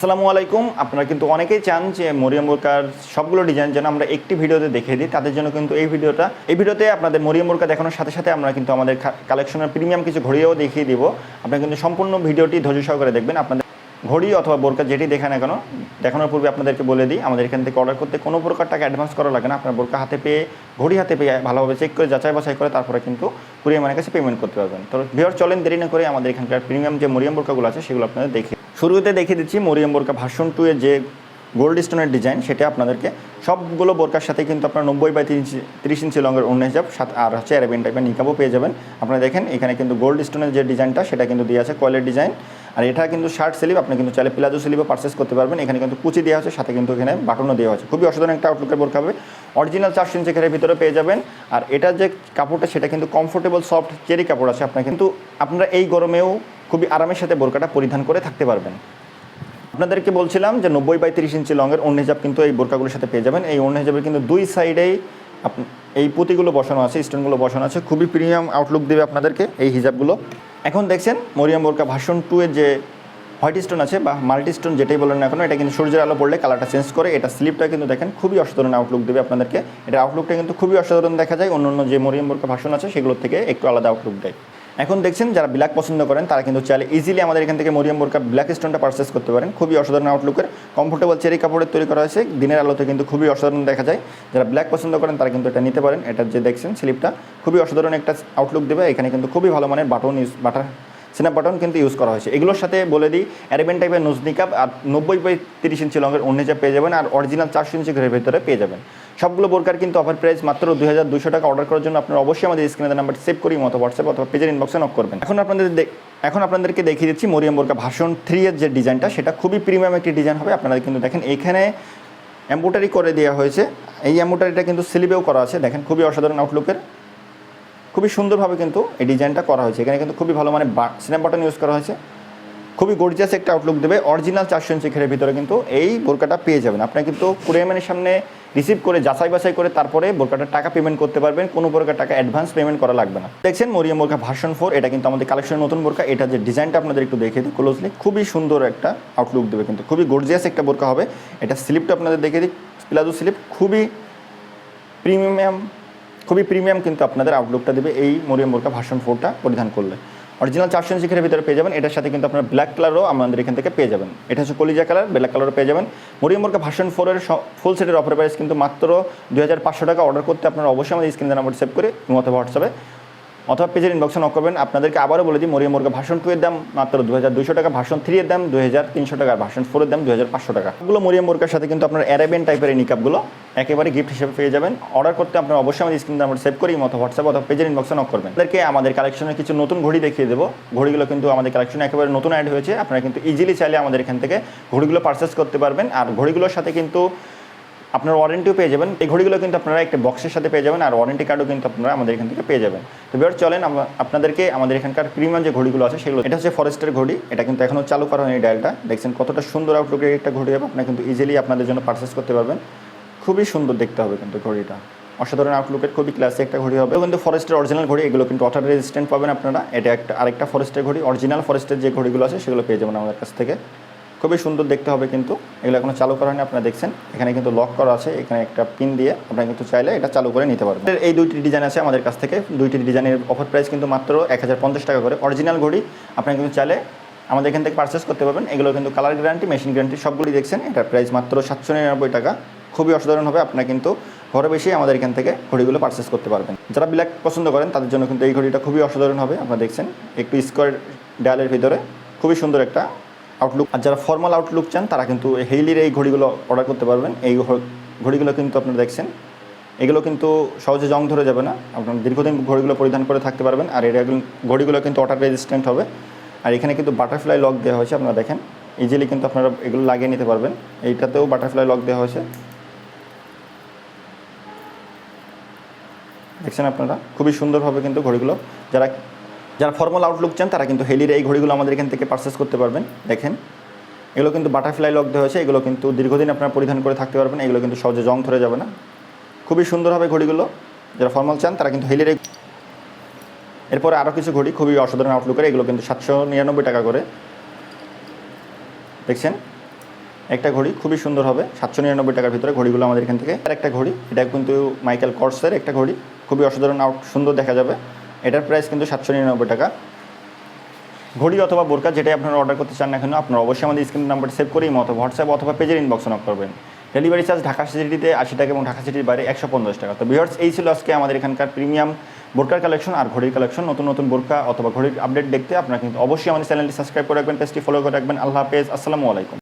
আসসালামু আলাইকুম। আপনারা কিন্তু অনেকেই চান যে মরিয়াম বোরকার সবগুলো ডিজাইন যেন আমরা একটি ভিডিওতে দেখিয়ে দিই। তাদের জন্য কিন্তু এই ভিডিওটা। এই ভিডিওতে আপনাদের মরিয়াম বোরকা দেখানোর সাথে সাথে আমরা কিন্তু আমাদের কালেকশনের প্রিমিয়াম কিছু ঘড়িও দেখিয়ে দিব। আপনারা কিন্তু সম্পূর্ণ ভিডিওটি ধৈর্য সহকারে দেখবেন। আপনাদের ঘড়ি অথবা বোরকা যেটি দেখে না কেন, দেখানোর পূর্বে আপনাদেরকে বলে দিই, আমাদের এখান থেকে অর্ডার করতে কোনো প্রকার টাকা অ্যাডভান্স করা লাগে না। আপনার বোরকা হাতে পেয়ে, ঘড়ি হাতে পেয়ে ভালোভাবে চেক করে যাচাই বাছাই করে তারপরে কিন্তু কুরিয়ার মানের কাছে পেমেন্ট করতে পারবেন। তো ভিওর চলেন দেরি না করে আমাদের এখানকার প্রিমিয়াম যে মরিয়াম বোরকাগুলো আছে, সেগুলো আপনাদের দেখে শুরুতে দেখিয়ে দিচ্ছি মরিয়াম বোরকা ভার্সন টু যে গোল্ড স্টোনের ডিজাইন সেটা আপনাদেরকে সবগুলো বোরকার সাথে কিন্তু আপনার নব্বই বাই তিরিশ তিরিশ ইঞ্চি লঙের অন্য হিসাব, সাত, আর হচ্ছে অ্যারাবিয়ান টাইপের নিকাবও পেয়ে যাবেন। আপনারা দেখেন, এখানে কিন্তু গোল্ড স্টোনের যে ডিজাইনটা সেটা কিন্তু দিয়ে আছে কয়েলের ডিজাইন আর এটা কিন্তু শার্ট স্লিপ আপনি কিন্তু চাইলে প্লাজো স্লিপও পারচেস করতে পারবেন। এখানে কিন্তু কুচি দেওয়া আছে, সাথে কিন্তু এখানে বাটনও দেওয়া আছে। খুবই অসাধারণ একটা আউটলুকের বোরকা হবে। অরিজিনাল চারশো ইঞ্চি ঘেরের ভিতরে পেয়ে যাবেন। আর এটার যে কাপড়টা, সেটা কিন্তু কমফোর্টেবল সফট চেরি কাপড় আছে। আপনার কিন্তু, আপনারা এই গরমেও খুবই আরামের সাথে বোরকাটা পরিধান করে থাকতে পারবেন। আপনাদেরকে বলছিলাম যে নব্বই বাই তিরিশ ইঞ্চি লংয়ের অন্য হিজাব কিন্তু এই বোরকাগুলোর সাথে পেয়ে যাবেন। এই অন্য হিজাবের কিন্তু দুই সাইডেই এই পুঁতিগুলো বসানো আছে স্টোনগুলো বসানো আছে। খুবই প্রিমিয়াম আউটলুক দেবে আপনাদেরকে এই হিজাবগুলো। এখন দেখছেন, মরিয়াম বোরকা ভার্সন টু এর যে হোয়াইট স্টোন আছে বা মাল্টি স্টোন যেটাই বলেন এখন এটা কিন্তু সূর্যের আলো পড়লে কালারটা চেঞ্জ করে। এটা স্লিপটা কিন্তু দেখেন, খুবই অসাধারণ আউটলুক দেবে আপনাদেরকে। এটা আউটলুকটা কিন্তু খুবই অসাধারণ দেখা যায়। অন্য অন্য যে মরিয়াম বোরকা ভার্সন আছে, সেগুলোর থেকে একটু আলাদা আউটলুক দেয়। এখন দেখছেন যারা ব্ল্যাক পছন্দ করেন, তারা কিন্তু চাইলে ইজিলি আমাদের এখান থেকে মরিয়াম বোরকা ব্ল্যাক স্টোনটা পারচেস করতে পারেন। খুবই অসাধারণ আউটলুকের কমফোর্টেবল চেরি কাপড়ের তৈরি করা হয়েছে। দিনের আলোতে কিন্তু খুবই অসাধারণ দেখা যায়। যারা ব্ল্যাক পছন্দ করেন, তারা কিন্তু এটা নিতে পারেন। এটা যে দেখছেন স্লিপটা খুবই অসাধারণ একটা আউটলুক দেবে। এখানে কিন্তু খুবই ভালো মানের button use butter snap button কিন্তু ইউজ করা হয়েছে। এগুলোর সাথে বলে দিই অ্যারেবেন টাইপের নোজনিকাপ আর নব্বই বাই তিরিশ ইঞ্চি লঙের অন্যজা পেয়ে যাবেন আর অরিজিনাল চারশো ইঞ্চি ঘরের ভেতরে পেয়ে যাবেন। সবগুলো বোরকার কিন্তু অফার প্রাইস মাত্র দুই হাজার দুশো টাকা অর্ডার করার জন্য আপনারা অবশ্যই আমাদের স্ক্রিনে নাম্বার সেভ করি মতো হোয়াটসঅ্যাপ অথবা পেজের ইনবক্সে নক করবেন। এখন আপনাদের এখন আপনাদেরকে দেখিয়ে দিচ্ছি মরিয়াম বোরকা ভার্সন থ্রি এর যে ডিজাইনটা সেটা খুবই প্রিমিয়াম একটি ডিজাইন হবে। আপনারা কিন্তু দেখেন এখানে এম্বোটারি করে দেওয়া হয়েছে। এই এম্বোটারিটা কিন্তু স্লিপেও করা আছে। দেখেন খুবই অসাধারণ আউটলুকের খুবই সুন্দরভাবে কিন্তু এই ডিজাইনটা করা হয়েছে। এখানে কিন্তু খুবই ভালো মানে স্ন্যাপ বাটন ইউজ করা হয়েছে। খুবই গর্জিয়াস একটা আউটলুক দেবে। অরিজিনাল চারশো ইঞ্চি ঘেরের ভিতরে কিন্তু এই বোরকাটা পেয়ে যাবেন। আপনি কিন্তু কুরিয়ামের সামনে রিসিভ করে, যাচাই বাছাই করে তারপরে বোরকাটার টাকা পেমেন্ট করতে পারবেন। কোনো বোরকার টাকা অ্যাডভান্স পেমেন্ট করা লাগবে না। দেখছেন মরিয়াম বোরকা ভার্সন ফোর এটা কিন্তু আমাদের কালেকশনের নতুন বোরকা। এটা যে ডিজাইনটা আপনাদের একটু দেখে দিই ক্লোজলি খুবই সুন্দর একটা আউটলুক দেবে কিন্তু। খুবই গর্জিয়াস একটা বোরকা হবে। এটা স্লিপটা আপনাদের দেখে দিই। প্লাজো স্লিপ খুবই প্রিমিয়াম খুবই প্রিমিয়াম কিন্তু আপনাদের আউটলুকটা দেবে। এই মরিয়াম বোরকা ভার্সন ফোরটা পরিধান করলে। অরিজিনাল চারশো ইঞ্চি ভিতরে পেয়ে যাবেন। এটার সাথে কিন্তু আপনার ব্ল্যাক কালারও আমাদের এখান থেকে পেয়ে যাবেন। এটা হচ্ছে কলিজা কালার ব্ল্যাক কালারও পেয়ে যাবেন। মরিয়াম বোরকা ভার্সন ফোরের ফুল সেটের অফার প্রাইস কিন্তু মাত্র দুই হাজার পাঁচশো টাকা অর্ডার করতে আপনারা অবশ্যই আমাদের স্ক্রিনে নাম্বার সেভ করে অথবা হোয়াটসঅ্যাপে অথবা পেজের ইনবক্সে নক করবেন। আপনাদেরকে আবারও বলে দিই, মরিয়া মুরগা ভার্সন টু এর দাম মাত্র দু হাজার দুশো টাকা ভার্সন থ্রি এর দাম দু হাজার তিনশো টাকা ভার্সন ফোর এর দাম দু হাজার পাঁচশো টাকা। এগুলো মরিয়া মুরগার সাথে কিন্তু আপনার অ্যারাবিয়ান টাইপের এই নিকাপগুলো একেবারে গিফট হিসেবে পেয়ে যাবেন। অর্ডার করতে আপনারা অবশ্যই আমাদের স্ক্রিন নাম্বার সেভ করি মতো হোয়াটসঅ্যাপ অথবা পেজের ইনবক্সে নক করবেন। তাদেরকে আমাদের কালেকশনের কিছু নতুন ঘড়ি দেখিয়ে দেবো। ঘড়িগুলো কিন্তু আমাদের কালেকশনে একেবারে নতুন অ্যাড হয়েছে। আপনারা কিন্তু ইজিলি চাইলে আমাদের এখান থেকে ঘড়িগুলো পারচেস করতে পারবেন। আর ঘড়িগুলোর সাথে কিন্তু আপনার ওয়ারেন্টিও পেয়ে যাবেন। এই ঘড়িগুলো কিন্তু আপনারা একটা বক্সের সাথে পেয়ে যাবেন আর ওয়ারেন্টি কার্ডও কিন্তু আপনারা আমাদের এখান থেকে পেয়ে যাবেন। তো এবার চলেন আপনাদেরকে আমাদের এখানকার প্রিমিয়াম যে ঘড়িগুলো আছে সেগুলো এটা হচ্ছে ফরেস্টের ঘড়ি। এটা কিন্তু এখনও চালু করা হয়নি ডায়ালটা দেখছেন কতটা সুন্দর আউটলুকের একটা ঘড়ি হবে। আপনারা কিন্তু ইজিলি আপনাদের জন্য পারচেস করতে পারবেন। খুবই সুন্দর দেখতে হবে কিন্তু ঘড়িটা। অসাধারণ আউটলুকের খুবই ক্লাসে একটা ঘড়ি হবে। কিন্তু ফরেস্টের অরিজিনাল ঘড়ি। এগুলো কিন্তু ওয়াটার রেজিস্ট্যান্ট পাবেন আপনারা। এটা একটা আরেকটা ফরেস্টের ঘড়ি। অরিজিনাল ফরেস্টের যে ঘড়িগুলো আছে সেগুলো পেয়ে যাবেন আমাদের কাছ থেকে। খুবই সুন্দর দেখতে হবে কিন্তু। এগুলো এখনও চালু করা হয়নি, আপনারা দেখছেন। এখানে কিন্তু লক করা আছে, এখানে একটা পিন দিয়ে আপনারা কিন্তু চাইলে এটা চালু করে নিতে পারবেন। এই দুইটি ডিজাইন আছে আমাদের কাছ থেকে। দুইটি ডিজাইনের অফার প্রাইস কিন্তু মাত্র এক হাজার পঞ্চাশ টাকা করে। অরিজিনাল ঘড়ি, আপনারা কিন্তু চাইলে আমাদের এখান থেকে পারচেস করতে পারবেন। এগুলো কিন্তু কালার গ্যারান্টি মেশিন গ্যারান্টি সবগুলি দেখছেন। এটার প্রাইস মাত্র সাতশো নিরানব্বই টাকা। খুবই অসাধারণ হবে, আপনারা কিন্তু ঘরে বসেই আমাদের এখান থেকে ঘড়িগুলো পারচেস করতে পারবেন। যারা ব্ল্যাক পছন্দ করেন, তাদের জন্য কিন্তু এই ঘড়িটা খুবই অসাধারণ হবে, আপনারা দেখছেন। একটু স্কোয়ার ডায়ালের ভিতরে। খুবই সুন্দর একটা আউটলুক আর যারা ফর্মাল আউটলুক চান, তারা কিন্তু হেইলির এই ঘড়িগুলো অর্ডার করতে পারবেন। এই ঘড়িগুলো কিন্তু আপনারা দেখছেন। এগুলো কিন্তু সহজে জং ধরে যাবে না। আপনার দীর্ঘদিন ঘড়িগুলো পরিধান করে থাকতে পারবেন। আর এটা ঘড়িগুলো কিন্তু ওয়াটার রেজিস্ট্যান্ট হবে। আর এখানে কিন্তু বাটারফ্লাই লক দেওয়া হয়েছে, আপনারা দেখেন। ইজিলি কিন্তু আপনারা এগুলো লাগিয়ে নিতে পারবেন। এইটাতেও বাটারফ্লাই লক দেওয়া হয়েছে। দেখছেন আপনারা? খুবই সুন্দরভাবে কিন্তু ঘড়িগুলো, যারা যারা ফর্মাল আউটলুক চান, তারা কিন্তু হেলির এই ঘড়িগুলো আমাদের এখান থেকে পারচেস করতে পারবেন। দেখেন, এগুলো কিন্তু বাটারফ্লাই লক দেওয়া হয়েছে, এগুলো কিন্তু দীর্ঘদিন আপনারা পরিধান করে থাকতে পারবেন এগুলো কিন্তু সহজে জং ধরে যাবে না। খুবই সুন্দর হবে ঘড়িগুলো। যারা ফর্মাল চান, তারা কিন্তু হেলির এই এরপরে আরও কিছু ঘড়ি, খুবই অসাধারণ আউটলুকের এগুলো কিন্তু সাতশো নিরানব্বই টাকা করে। দেখছেন? একটা ঘড়ি খুবই সুন্দর হবে, সাতশো নিরানব্বই টাকার ভিতরে ঘড়িগুলো আমাদের এখান থেকে। আর একটা ঘড়ি, এটা কিন্তু মাইকেল কর্সের একটা ঘড়ি, খুবই অসাধারণ আউট সুন্দর দেখা যাবে। এটার প্রাইস কিন্তু সাতশো নিরানব্বই টাকা। ঘড়ি অথবা বোরকা যেটাই আপনারা অর্ডার করতে চান না কেন, আপনারা অবশ্যই আমাদের স্ক্রিন নাম্বার সেভ করেই অথবা হোয়াটসঅ্যাপ অথবা পেজের ইনবক্স নক করবেন। ডেলিভারি চার্জ ঢাকা সিটিতে আশি টাকা এবং ঢাকা সিটির বাইরে একশো পঞ্চাশ টাকা। তো ভিউয়ার্স এই ছিল আজকে আমাদের এখানকার প্রিমিয়াম বোরকার কালেকশন আর ঘড়ির কালেকশন নতুন নতুন বোরকা অথবা ঘড়ির আপডেট দেখতে আপনারা কিন্তু অবশ্যই আমাদের চ্যানেলটি সাবস্ক্রাইব করে রাখবেন পেজটি ফলো করে রাখবেন। আল্লাহ হাফেজ, আসসালামু আলাইকুম।